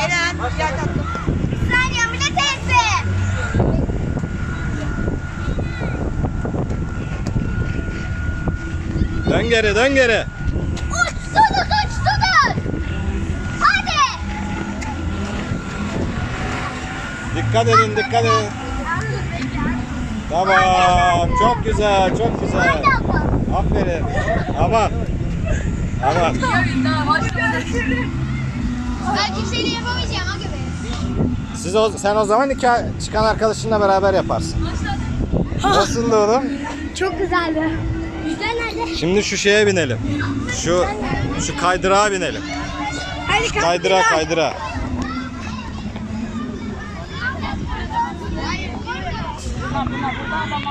Eren, diğer tatlım. Saniye Mine teyze. Dön geri dön geri. Uçtunuz uçtunuz. Hadi. Dikkat edin dikkat edin. Tamam çok güzel çok güzel. Aferin. Aman. Aman. Ben kimseyle yapamayacağım gibi. Siz o, sen o zaman iki çıkan arkadaşınla beraber yaparsın. Nasıldı oğlum? Çok güzeldi. Nerede? Şimdi şu şeye binelim. Şu şu kaydırağa binelim. Hadi Kaydıra kaydıra.